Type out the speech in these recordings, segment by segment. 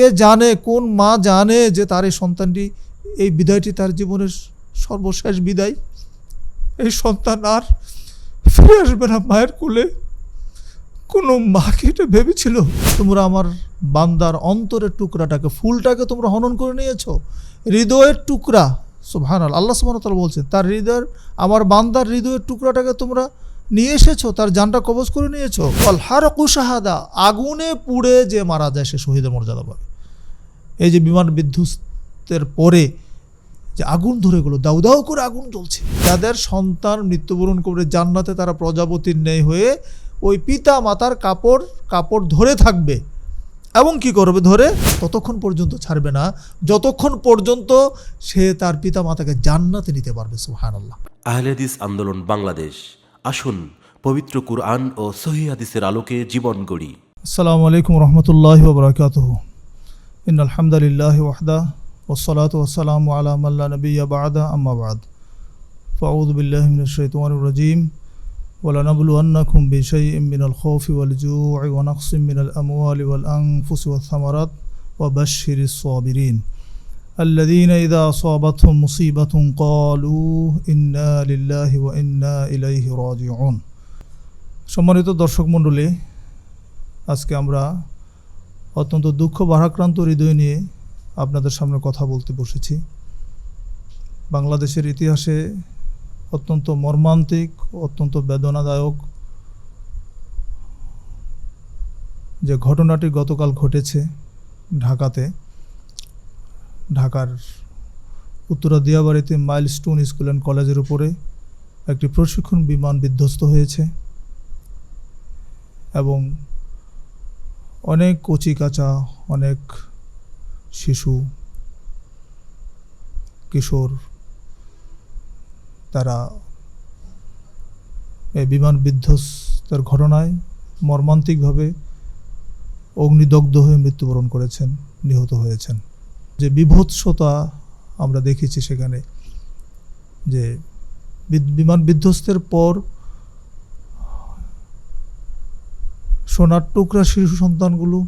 কে জানে, কোন মা জানে যে তার এই সন্তানটি, এই বিদায়টি তার জীবনের সর্বশেষ বিদায়। এই সন্তান আর ফিরে আসবে না মায়ের কোলে। কোনো মাকে এটা ভেবেছিল? তোমরা আমার বান্দার অন্তরের টুকরাটাকে, ফুলটাকে তোমরা হনন করে নিয়েছো? হৃদয়ের টুকরা সুবহান আল্লাহ সুবহান তাআলা বলছেন, তার হৃদয়ের, আমার বান্দার হৃদয়ের টুকরাটাকে তোমরা নিয়ে এসেছ, তার জানটা কবজ করে নিয়েছো? ফল হার কুশাহাদা আগুনে পুড়ে যে মারা যায়, সে শহীদের মর্যাদা পাবে। এই যে বিমান বিধ্বস্তের পরে যে আগুন ধরে গেলো দাউ দাউ করে আগুন জ্বলছে। যাদের সন্তান মৃত্যুবরণ করে জান্নাতে তারা প্রজাপতির ন্যায় হয়ে ওই পিতা মাতার কাপড় কাপড় ধরে থাকবে। এবং কি করবে ধরে? ততক্ষণ পর্যন্ত ছাড়বে না। যতক্ষণ পর্যন্ত সে তার পিতা মাতাকে জান্নাতে নিতে পারবে সুহান আল্লাহ আহলেদিস আন্দোলন বাংলাদেশ। আসুন পবিত্র কুরআন ও সহি হাদিসের আলোকে জীবন গড়ি। আসসালামু আলাইকুম রহমতুল্লাহ বরকাত ইন আলহামদুলিল্লাহ ওয়াহদা ওসলাত ওসালাম আলা মাল্লা নবী বাদা আম্মা বাদ ফাউদ বিল্লাহ মিন الشيطان الرجيم ولنبلونكم بشيء من الخوف والجوع ونقص من الأموال والأنفس والثمرات وبشر الصابرين الذين إذا أصابتهم مصيبة قالوا إنا لله وإنا إليه راجعون সম্মানিত দর্শক মণ্ডলী আজকে আমরা অত্যন্ত দুঃখ ভারাক্রান্ত হৃদয় নিয়ে আপনাদের সামনে কথা বলতে বসেছি। বাংলাদেশের ইতিহাসে অত্যন্ত মর্মান্তিক, অত্যন্ত বেদনাদায়ক যে ঘটনাটি গতকাল ঘটেছে ঢাকাতে, ঢাকার উত্তরা দিয়াবাড়িতে মাইলস্টোন স্কুল অ্যান্ড কলেজের উপরে একটি প্রশিক্ষণ বিমান বিধ্বস্ত হয়েছে এবং অনেক কচি কাঁচা, অনেক শিশু, কিশোর, তারা এই বিমান বিধ্বস্তের ঘটনায় মর্মান্তিকভাবে অগ্নিদগ্ধ হয়ে মৃত্যুবরণ করেছেন, নিহত হয়েছেন। যে বিভৎসতা আমরা দেখেছি সেখানে, যে বিমান বিধ্বস্তের পর সোনার টুকরা শিশু সন্তানগুলো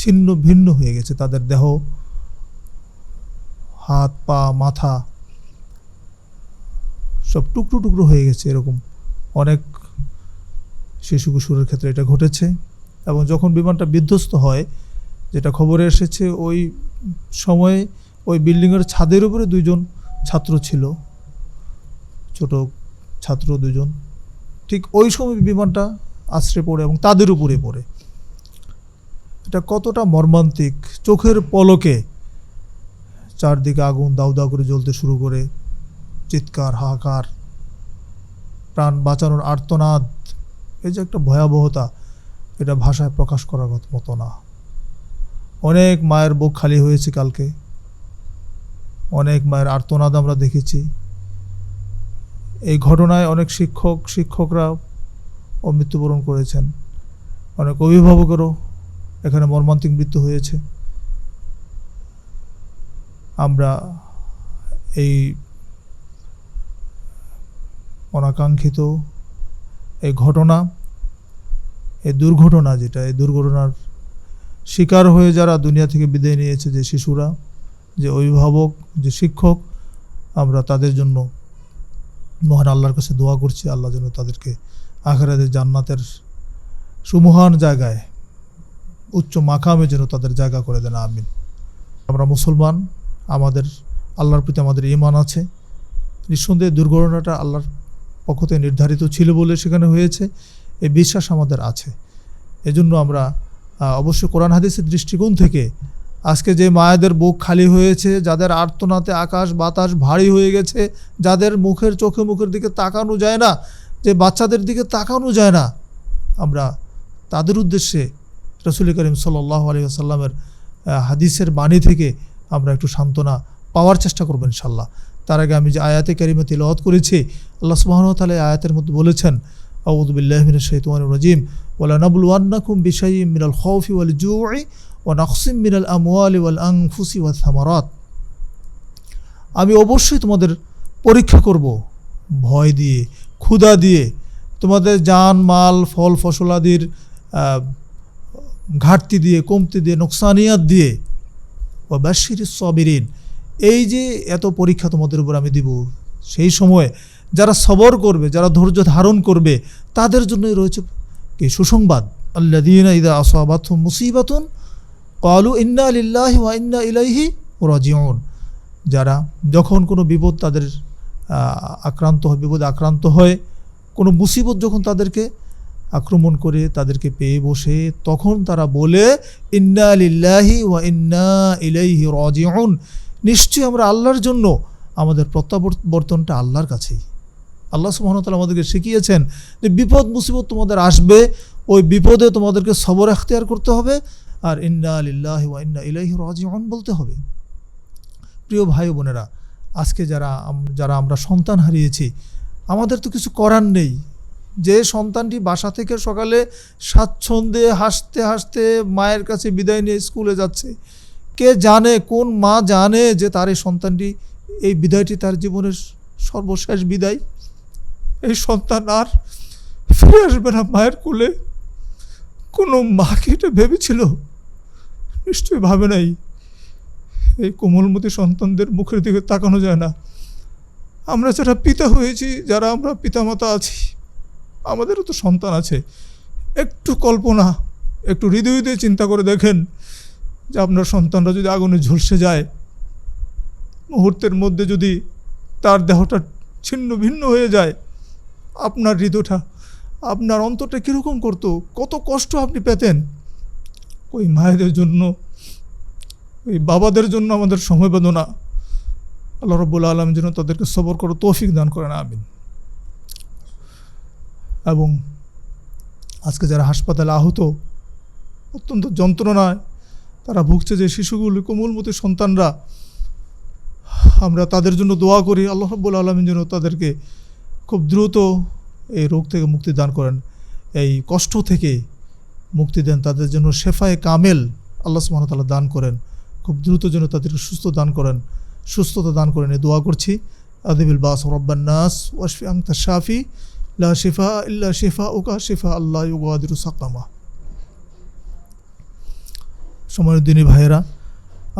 ছিন্ন ভিন্ন হয়ে গেছে। তাদের দেহ, হাত, পা, মাথা সব টুকরো টুকরো হয়ে গেছে এরকম। অনেক শিশু কিশোরের ক্ষেত্রে এটা ঘটেছে এবং যখন বিমানটা বিধ্বস্ত হয়, যেটা খবরে এসেছে, ওই সময়ে ওই বিল্ডিংয়ের ছাদের উপরে দুইজন ছাত্র ছিল। ছোট ছাত্র দুজন ঠিক ওই সময় বিমানটা আশ্রে পড়ে এবং তাদের উপরে পড়ে। এটা কতটা মর্মান্তিক। চোখের পলকে চারদিকে আগুন দাউ দাউ করে জ্বলতে শুরু করে। চিৎকার, হাহাকার, প্রাণ বাঁচানোর আর্তনাদ। এই যে একটা ভয়াবহতা, এটা ভাষায় প্রকাশ করার মতো না। অনেক মায়ের বুক খালি হয়েছে কালকে। অনেক মায়ের আর্তনাদ আমরা দেখেছি। এই ঘটনায় অনেক শিক্ষক, শিক্ষকরা ও মৃত্যুবরণ করেছেন। অনেক অভিভাবকেরও এখানে মর্মান্তিক মৃত্যু হয়েছে। আমরা এই অনাকাঙ্ক্ষিত এই ঘটনা, এই দুর্ঘটনা যেটা, এই দুর্ঘটনার শিকার হয়ে যারা দুনিয়া থেকে বিদায় নিয়েছে যে শিশুরা, যে অভিভাবক, যে শিক্ষক, আমরা তাদের জন্য মহান আল্লাহর কাছে দোয়া করছি। আল্লাহ যেন তাদেরকে আখেরাদের জান্নাতের সুমহান জায়গায়, উচ্চ মাকামে যেন তাদের জায়গা করে দেন, আমিন। আমরা মুসলমান, আমাদের আল্লাহর প্রতি আমাদের ইমান আছে। নিঃসন্দেহে দুর্ঘটনাটা আল্লাহর পক্ষ থেকে নির্ধারিত ছিল বলে সেখানে হয়েছে। এই বিশ্বাস আমাদের আছে। এজন্য আমরা অবশ্যই কোরআন, হাদিসের দৃষ্টিকোণ থেকে আজকে যে মায়েদের বুক খালি হয়েছে, যাদের আর্তনাতে আকাশ বাতাস ভারী হয়ে গেছে, যাদের মুখের চোখে মুখের দিকে তাকানো যায় না যে বাচ্চাদের দিকে তাকানো যায় না। আমরা তাদের উদ্দেশ্যে রসুল করিম সাল্লাহ আলী আসাল্লামের হাদিসের বাণী থেকে আমরা একটু সান্ত্বনা পাওয়ার চেষ্টা করব ইনশাল্লাহ তার আগে আমি যে আয়াতে কারিমে তিলওয়াত করেছি, আল্লাহ সুবহানাহু তালে আয়াতের মধ্যে বলেছেন, আউযু বিল্লাহি মিনাশ শাইতানির রাজিম ওয়ালা নাবলুওয়ান্নাকুম বিশাইইম মিনাল খাউফি ওয়াল জু'i ওয়া নাকসিম মিনাল আমওয়ালি ওয়াল আনফুসি ওয়াথ থামারাত আমি অবশ্যই তোমাদের পরীক্ষা করব, ভয় দিয়ে ক্ষুধা দিয়ে তোমাদের জান মাল, ফল ফসলাদির ঘাটতি দিয়ে, কমতি দিয়ে, নোকসানিয়াত দিয়ে ও বাশির সবিরিন। এই যে এত পরীক্ষা তোমাদের উপর আমি দিব, সেই সময়ে যারা সবর করবে, যারা ধৈর্য ধারণ করবে, তাদের জন্যই রয়েছে কি সুসংবাদ। আল্লাদিন ইদা আসাবাত মুসিবাতুন কালু ইন্না আলিল্লাহ ইন্না ইলাইহি রাজিউন। যারা যখন কোনো বিপদ তাদের আক্রান্ত হয়, বিপদে আক্রান্ত হয়, কোনো মুসিবত যখন তাদেরকে আক্রমণ করে তাদেরকে পেয়ে বসে, তখন তারা বলে, ইন্না লিল্লাহি ওয়া ইন্না ইলাইহি রাজিউন। নিশ্চয়ই আমরা আল্লাহর জন্য আমাদের প্রত্যাবর্তনটা আল্লাহর কাছেই। আল্লাহ সুবহানাহু আমাদেরকে শিখিয়েছেন যে বিপদ, মুসিবত তোমাদের আসবে, ওই বিপদে তোমাদেরকে সবর এখতিয়ার করতে হবে, আর ইন্না লিল্লাহি ওয়া ইন্না ইলাইহি রাজিউন বলতে হবে। প্রিয় ভাই বোনেরা আজকে যারা যারা আমরা সন্তান হারিয়েছি, আমাদের তো কিছু করার নেই। যে সন্তানটি বাসা থেকে সকালে স্বাচ্ছন্দ্যে হাসতে হাসতে মায়ের কাছে বিদায় নিয়ে স্কুলে যাচ্ছে, কে জানে কোন মা জানে যে তার এই সন্তানটি, এই বিদায়টি তার জীবনের সর্বশেষ বিদায়? এই সন্তান আর ফিরে আসবে না মায়ের কোলে। কোনো মা এটা ভেবেছিল? নিশ্চয়ই ভাবে নাই। এই কোমলমতি সন্তানদের মুখের দিকে তাকানো যায় না। আমরা যারা পিতা হয়েছি, যারা আমরা পিতামাতা আছি, আমাদেরও তো সন্তান আছে। একটু কল্পনা, একটু হৃদয় দিয়ে চিন্তা করে দেখেন যে আপনার সন্তানরা যদি আগুনে ঝলসে যায়, মুহূর্তের মধ্যে যদি তার দেহটা ছিন্ন ভিন্ন হয়ে যায়, আপনার হৃদয়টা, আপনার অন্তরটা কীরকম করতো? কত কষ্ট আপনি পেতেন। ওই মায়েদের জন্য ওই বাবাদের জন্য আমাদের সমবেদনা আল্লাহ রব্বুল আলম যেন তাদেরকে সবর করে তৌফিক দান করেন, আমিন। এবং আজকে যারা হাসপাতালে আহত, অত্যন্ত যন্ত্রণায় তারা ভুগছে যে শিশুগুলি কোমলমতি সন্তানরা, আমরা তাদের জন্য দোয়া করি, আল্লাহ রব্বুল আলমিন যেন তাদেরকে খুব দ্রুত এই রোগ থেকে মুক্তি দান করেন। এই কষ্ট থেকে মুক্তি দেন, তাদের জন্য শেফায়ে কামেল আল্লাহ সুবহানাহু দান করেন। খুব দ্রুত যেন তাদেরকে সুস্থ দান করেন। সুস্থতা দান করেন। এই দোয়া করছি। আদিবিল বাস রব্বান নাস ওয়াশফি আংতা শাফি। লা শিফা ইল্লা শিফা উকা শিফা আল্লাহ ইউগাদিরু সাকামা। সময়ের দিনী ভাইয়েরা,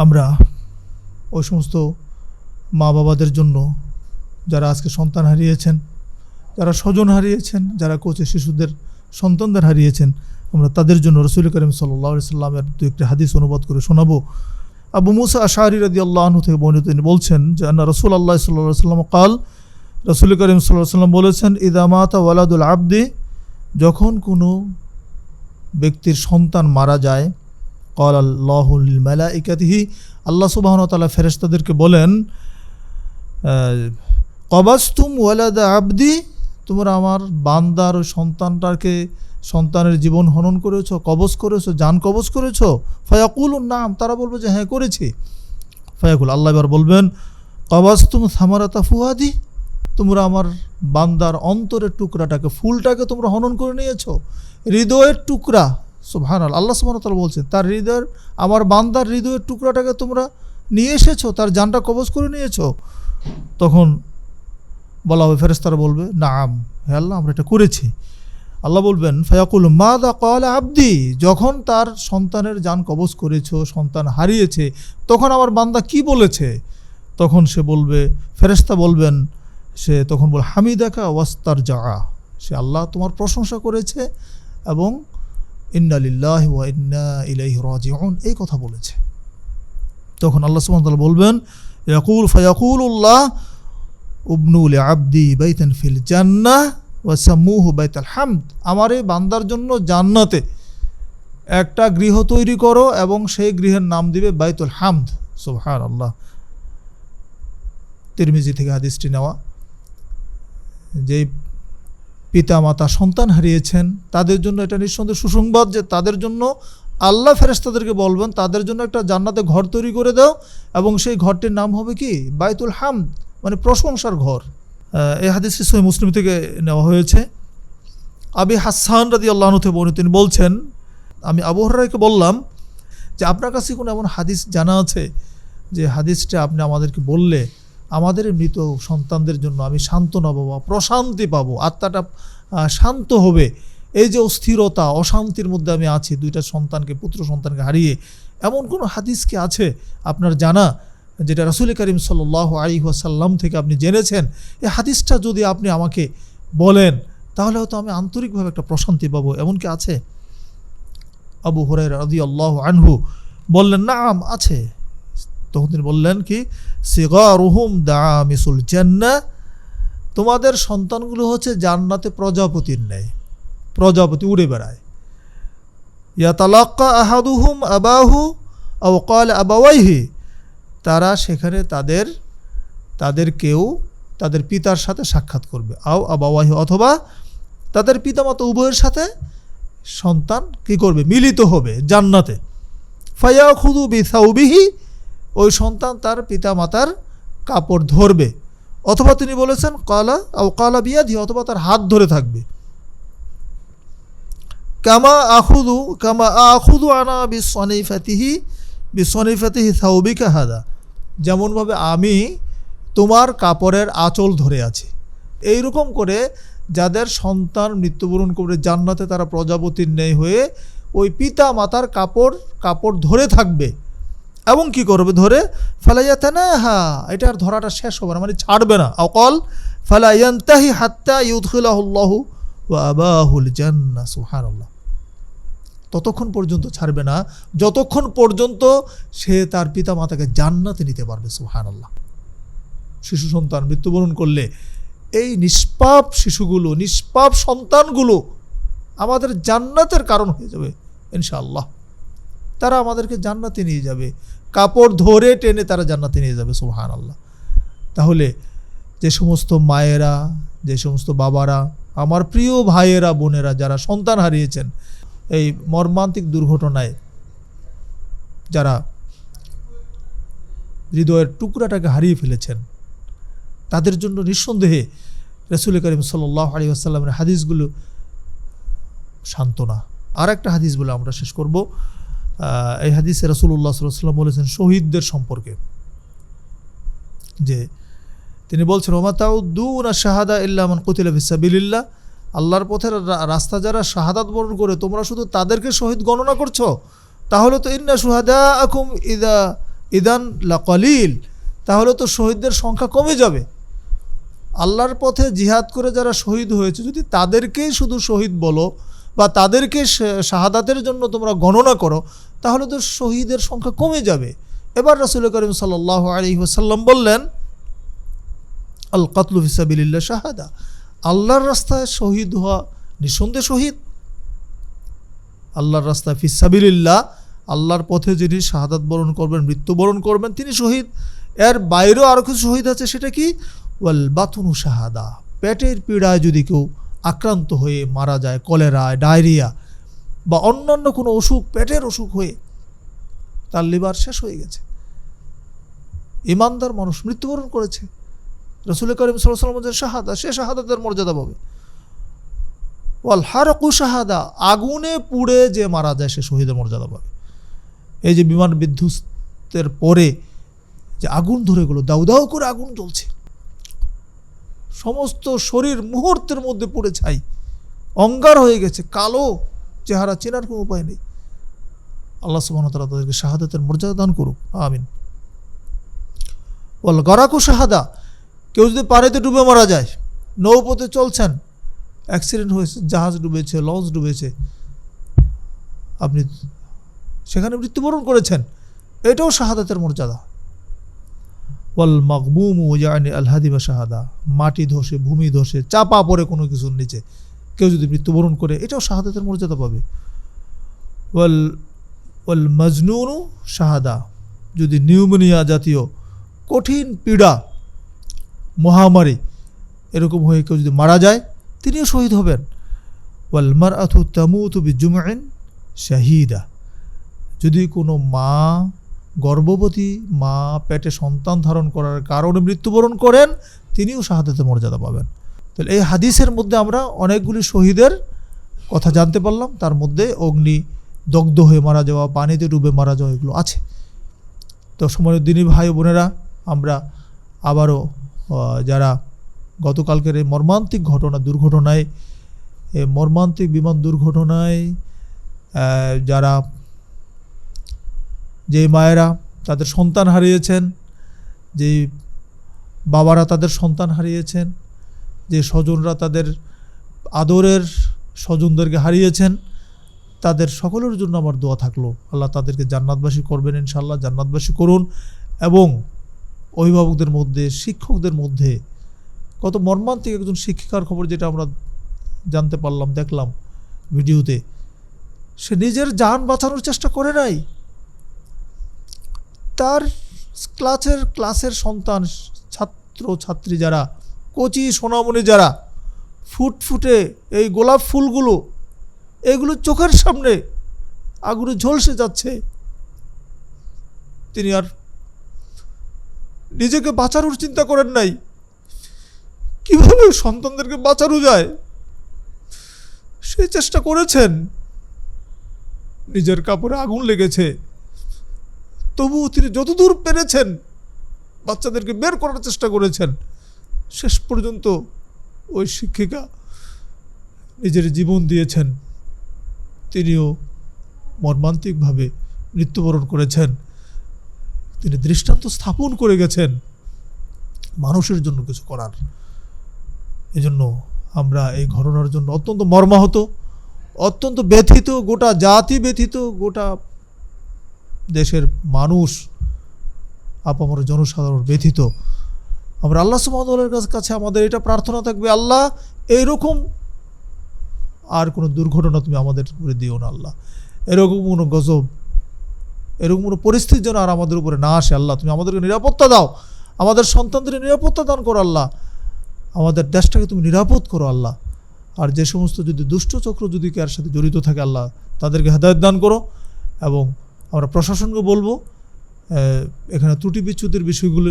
আমরা ওই সমস্ত মা বাবাদের জন্য যারা আজকে সন্তান হারিয়েছেন, যারা স্বজন হারিয়েছেন, যারা কোচে শিশুদের সন্তানদের হারিয়েছেন, আমরা তাদের জন্য রসুল করিম সাল্লাহ সাল্লামের দু একটি হাদিস অনুবাদ করে শোনাবো। আবু মুসা আশারি রাদি আল্লাহ থেকে বর্ণিত, তিনি বলছেন যে আন্না রসুল আল্লাহ সাল্লাহ সাল্লাম কাল, রসুল করিম সাল্লাহ সাল্লাম বলেছেন ইদামাতা ওয়ালাদুল আবদি যখন কোনো ব্যক্তির সন্তান মারা যায় কল আল্লাহুল মেলা ইকাতিহি আল্লাহ সুবাহন তালা ফেরেস্তাদেরকে বলেন কবাস্তুম ওয়ালাদা আবদি তোমরা আমার বান্দার ওই সন্তানটাকে সন্তানের জীবন হনন করেছ, কবজ করেছ জান কবজ করেছ? ফয়াকুল নাম। তারা বলবে যে হ্যাঁ করেছি। ফয়াকুল, আল্লাহ এবার বলবেন কবাস্তুম থামারাতা ফুয়াদি? তোমরা আমার বান্দার অন্তরের টুকরাটাকে, ফুলটাকে তোমরা হনন করে নিয়েছো। হৃদয়ের টুকরা সুবহান আল্লাহ সুবহান তাআলা বলছেন, তার হৃদয়ের, আমার বান্দার হৃদয়ের টুকরাটাকে তোমরা নিয়ে এসেছ, তার জানটা কবজ করে নিয়েছো? তখন বলা হবে ফেরেস্তারা বলবে, নাম। হে আল্লাহ, আমরা এটা করেছি। আল্লাহ বলবেন, ফয়াকুল মা দা কল আবদি? যখন তার সন্তানের যান কবজ করেছ, সন্তান হারিয়েছে, তখন আমার বান্দা কি বলেছে? তখন সে বলবে ফেরেস্তা বলবেন, সে তখন বল, হামিদাকা ওয়াস্তার জা সে আল্লাহ তোমার প্রশংসা করেছে এবং ইন্নালিল্লাহ ওয়া ইন্না ইলাইহি রাজিউন এই কথা বলেছে। তখন আল্লাহ সুবহানাহু বলবেন, ইয়াকুল ফায়াকুলুল্লাহ উবনুল আবদি বাইতান ফিল জান্নাহ। ওয়া সাম্মুহু বাইতাল হামদ। আমার এই বান্দার জন্য জান্নাতে একটা গৃহ তৈরি করো এবং সেই গৃহের নাম দিবে বাইতুল হামদ। সুবহান আল্লাহ তিরমিজি থেকে হাদিসটি নেওয়া। যে পিতা মাতা সন্তান হারিয়েছেন, তাদের জন্য এটা নিঃসন্দেহ সুসংবাদ যে তাদের জন্য আল্লাহ ফেরেস্তাদেরকে বলবেন, তাদের জন্য একটা জান্নাতে ঘর তৈরি করে দাও এবং সেই ঘরটির নাম হবে কি? বাইতুল হামদ। মানে প্রশংসার ঘর। এই হাদিসটি সহি মুসলিম থেকে নেওয়া হয়েছে। আবি হাসান রাদি আল্লাহ বর্ণিত, তিনি বলছেন, আমি আবু হরাইকে বললাম যে, আপনার কাছে কোনো এমন হাদিস জানা আছে যে হাদিসটা আপনি আমাদেরকে বললে আমাদের মৃত সন্তানদের জন্য আমি শান্তনা পাবো প্রশান্তি পাবো, আত্মাটা শান্ত হবে? এই যে অস্থিরতা, অশান্তির মধ্যে আমি আছি, দুইটা সন্তানকে, পুত্র সন্তানকে হারিয়ে এমন কোনো হাদিস কি আছে আপনার জানা? যেটা রসুল করিম সাল্লাহ ওয়াসাল্লাম থেকে আপনি জেনেছেন এই হাদিসটা যদি আপনি আমাকে বলেন তাহলে হয়তো আমি আন্তরিকভাবে একটা প্রশান্তি পাবো। এমন কি আছে? আবু হরাই রাদি আল্লাহ আনহু বললেন না আম আছে। তখন তিনি বললেন কি সিগা রুহুম দা মিসুল জান্না। তোমাদের সন্তানগুলো হচ্ছে জান্নাতে প্রজাপতির ন্যায়, প্রজাপতি উড়ে বেড়ায়। ইয়াতালাক্কা আহাদুহুম আবাহু আও কাল আবাওয়াইহি। তারা সেখানে তাদের তাদের কেউ তাদের পিতার সাথে সাক্ষাৎ করবে। আও আবাওয়াহি অথবা তাদের পিতামাতা উভয়ের সাথে সন্তান কি করবে? মিলিত হবে জান্নাতে। ফায়া খুদু বিসাউবিহি, ওই সন্তান তার পিতামাতার কাপড় ধরবে। অথবা তিনি বলেছেন, কালা ও কালা বিয়াধি অথবা তার হাত ধরে থাকবে। কামা আখুদু কামা আখুদু আনা বিসনিফাতিহি বিসনিফাতিহি সাউবিকা হাদা। যেমনভাবে আমি তোমার কাপড়ের আঁচল ধরে আছি। এইরকম করে যাদের সন্তান মৃত্যুবরণ করে জান্নাতে তারা প্রজাপতির ন্যায় হয়ে ওই পিতা মাতার কাপড় কাপড় ধরে থাকবে। এবং কি করবে? ধরে ফালাইয়াতে না হ্যাঁ এটা আর ধরাটা শেষ হবে না মানে ছাড়বে না। অকল, ফালাইয়ান্তাহি হাত্তা ইউদখিলাহুল্লাহু ওয়া আবাহুল জান্না সুবহানাল্লাহ। ততক্ষণ পর্যন্ত ছাড়বে না। যতক্ষণ পর্যন্ত সে তার পিতা মাতাকে জান্নাতে নিতে পারবে, সুবহানাল্লাহ। শিশু সন্তান মৃত্যুবরণ করলে এই নিষ্পাপ শিশুগুলো, নিষ্পাপ সন্তানগুলো আমাদের জান্নাতের কারণ হয়ে যাবে, ইনশাআল্লাহ। তারা আমাদেরকে জান্নাতে নিয়ে যাবে। কাপড় ধরে টেনে তারা জান্নাতে নিয়ে যাবে সুহান আল্লাহ তাহলে যে সমস্ত মায়েরা, যে সমস্ত বাবারা, আমার প্রিয় ভাইয়েরা, বোনেরা, যারা সন্তান হারিয়েছেন এই মর্মান্তিক দুর্ঘটনায় যারা হৃদয়ের টুকরাটাকে হারিয়ে ফেলেছেন, তাদের জন্য নিঃসন্দেহে রসুল করিম সাল্লাহ আলী আসাল্লামের হাদিসগুলো সান্ত্বনা। আর একটা হাদিস বলে আমরা শেষ করব। এই হাদিসে রসুল্লাহ সাল্লাম বলেছেন শহীদদের সম্পর্কে। যে তিনি বলছেন ওমাতাউদ্দুন শাহাদা ইল্লামান কুতিলা ফিসাবিল্লাহ আল্লাহর পথের রাস্তা যারা শাহাদাত বরণ করে, তোমরা শুধু তাদেরকে শহীদ গণনা করছ? তাহলে তো ইন্না সুহাদা আকুম ইদা, ইদান লাকলিল। তাহলে তো শহীদদের সংখ্যা কমে যাবে। আল্লাহর পথে জিহাদ করে যারা শহীদ হয়েছে, যদি তাদেরকেই শুধু শহীদ বলো বা তাদেরকে শাহাদাতের জন্য তোমরা গণনা করো, তাহলে তো শহীদের সংখ্যা কমে যাবে। এবার রাসুল করিম সাল্লাহ আলী বললেন আল কাতলু হিসাবিল্লা শাহাদা। আল্লাহর রাস্তায় শহীদ হওয়া নিঃসন্দেহ শহীদ। আল্লাহর রাস্তায় ফিসাবিল্লাহ আল্লাহর পথে যিনি শাহাদাত বরণ করবেন, মৃত্যুবরণ করবেন, তিনি শহীদ। এর বাইরেও আরও কিছু শহীদ আছে, সেটা কি? ওয়াল বাথুনু শাহাদা, পেটের পীড়ায় যদি কেউ আক্রান্ত হয়ে মারা যায় কলেরায় ডায়রিয়া বা অন্যান্য কোনো অসুখ, পেটের অসুখ হয়ে তার লিভার শেষ হয়ে গেছে। ইমানদার মানুষ মৃত্যুবরণ করেছে। রসুল করিম সাল্লামের শাহাদা, সে শাহাদাতের মর্যাদা পাবে। ওয়াল হারকু শাহাদা, আগুনে পুড়ে যে মারা যায়, সে শহীদের মর্যাদা পাবে। এই যে বিমান বিধ্বস্তের পরে যে আগুন ধরে গেলো, দাউ দাউ করে আগুন জ্বলছে। সমস্ত শরীর মুহূর্তের মধ্যে পড়ে ছাই, অঙ্গার হয়ে গেছে, কালো চেহারা চেনার কোনো উপায় নেই। আল্লাহ সুবাহতালা তাদেরকে শাহাদাতের মর্যাদা দান করুক, আমিন। বল গরাকু শাহাদা কেউ যদি পানিতে ডুবে মারা যায়, নৌপথে চলছেন অ্যাক্সিডেন্ট হয়েছে, জাহাজ ডুবেছে লঞ্চ ডুবেছে, আপনি সেখানে মৃত্যুবরণ করেছেন, এটাও শাহাদাতের মর্যাদা। ওয়াল মাকবুমু জানি আল হাদিবা শাহাদা, মাটি ধসে, ভূমি ধসে, চাপা পড়ে কোনো কিছুর নিচে। কেউ যদি মৃত্যুবরণ করে, এটাও শাহাদাতের মর্যাদা পাবে। ওয়াল ওয়াল মজনুনু শাহাদা, যদি নিউমোনিয়া জাতীয় কঠিন পীড়া মহামারী, এরকম হয়ে কেউ যদি মারা যায়, তিনিও শহীদ হবেন। ওয়াল মার আথু তামুতু বিজুমাইন শাহিদা। যদি কোনো মা গর্ভবতী, মা পেটে সন্তান ধারণ করার কারণে মৃত্যুবরণ করেন, তিনিও শাহাদাতের মর্যাদা পাবেন। তাহলে এই হাদিসের মধ্যে আমরা অনেকগুলি শহীদের কথা জানতে পারলাম। তার মধ্যে অগ্নি দগ্ধ হয়ে মারা যাওয়া, পানিতে ডুবে মারা যাওয়া, এগুলো আছে। তো সময় দিনী ভাই বোনেরা, আমরা আবারও যারা গতকালকের এই মর্মান্তিক ঘটনা দুর্ঘটনায়, এই মর্মান্তিক বিমান দুর্ঘটনায় যারা যে মায়েরা তাদের সন্তান হারিয়েছেন যে বাবারা তাদের সন্তান হারিয়েছেন, যে স্বজনরা তাদের আদরের স্বজনদেরকে হারিয়েছেন, তাদের সকলের জন্য আমার দোয়া থাকল। আল্লাহ তাদেরকে জান্নাতবাসী করবেন ইনশাল্লাহ জান্নাতবাসী করুন এবং অভিভাবকদের মধ্যে, শিক্ষকদের মধ্যে। কত মর্মান্তিক একজন শিক্ষিকার খবর যেটা আমরা জানতে পারলাম, দেখলাম ভিডিওতে। সে নিজের যান বাঁচানোর চেষ্টা করে নাই। তার ক্লাসের ক্লাসের সন্তান, ছাত্র, ছাত্রী যারা, কচি, সোনামণি যারা, ফুটফুটে এই গোলাপ ফুলগুলো, এগুলো চোখের সামনে আগুনে ঝলসে যাচ্ছে। তিনি আর নিজেকে বাঁচানোর চিন্তা করেন নাই। কীভাবে সন্তানদেরকে বাঁচানো যায়? সে চেষ্টা করেছেন। নিজের কাপড়ে আগুন লেগেছে। তবুও তিনি যতদূর পেরেছেন, বাচ্চাদেরকে বের করার চেষ্টা করেছেন। শেষ পর্যন্ত ওই শিক্ষিকা নিজের জীবন দিয়েছেন। তিনিও মর্মান্তিকভাবে মৃত্যুবরণ করেছেন। তিনি দৃষ্টান্ত স্থাপন করে গেছেন মানুষের জন্য কিছু করার। এজন্য আমরা এই ঘটনার জন্য অত্যন্ত মর্মাহত, অত্যন্ত ব্যথিত, গোটা জাতি ব্যথিত, গোটা দেশের মানুষ, আপামর জনসাধারণ ব্যথিত। আমরা আল্লাহ সুমদের কাছে আমাদের এটা প্রার্থনা থাকবে, আল্লাহ, এইরকম আর কোনো দুর্ঘটনা তুমি আমাদের উপরে দিও না, আল্লাহ। এরকম কোনো গজব এরকম কোনো পরিস্থিতি যেন আর আমাদের উপরে না আসে, আল্লাহ, তুমি আমাদেরকে নিরাপত্তা দাও। আমাদের সন্তানদের নিরাপত্তা দান করো, আল্লাহ। আমাদের দেশটাকে তুমি নিরাপদ করো, আল্লাহ। আর যে সমস্ত যদি দুষ্ট চক্র যদি কার সাথে জড়িত থাকে, আল্লাহ, তাদেরকে হেদায়ত দান করো। এবং আমরা প্রশাসনকে বলব এখানে ত্রুটি বিচ্যুতির বিষয়গুলো।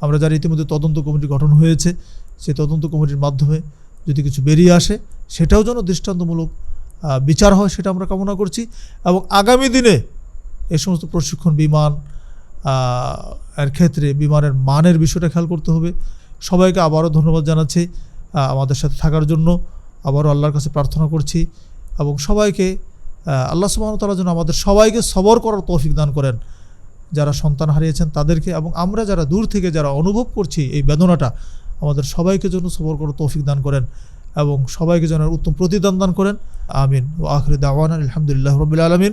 আমরা যারা ইতিমধ্যে তদন্ত কমিটি গঠন হয়েছে। সেই তদন্ত কমিটির মাধ্যমে যদি কিছু বেরিয়ে আসে, সেটাও যেন দৃষ্টান্তমূলক বিচার হয়, সেটা আমরা কামনা করছি। এবং আগামী দিনে এই সমস্ত প্রশিক্ষণ, বিমান এর ক্ষেত্রে বিমানের মানের বিষয়টা খেয়াল করতে হবে। সবাইকে আবারও ধন্যবাদ জানাচ্ছি আমাদের সাথে থাকার জন্য। আবারও আল্লাহর কাছে প্রার্থনা করছি এবং সবাইকে আল্লাহ তাআলা যেন আমাদের সবাইকে সবর করার তৌফিক দান করেন। যারা সন্তান হারিয়েছেন তাদেরকে এবং আমরা যারা দূর থেকে যারা অনুভব করছি এই বেদনাটা, আমাদের সবাইকে যেন সবর করার তৌফিক দান করেন এবং সবাইকে যেন উত্তম প্রতিদান দান করেন। আমিন। ও আখরি দাওয়ান আলহামদুলিল্লাহ রবিল আলমিন।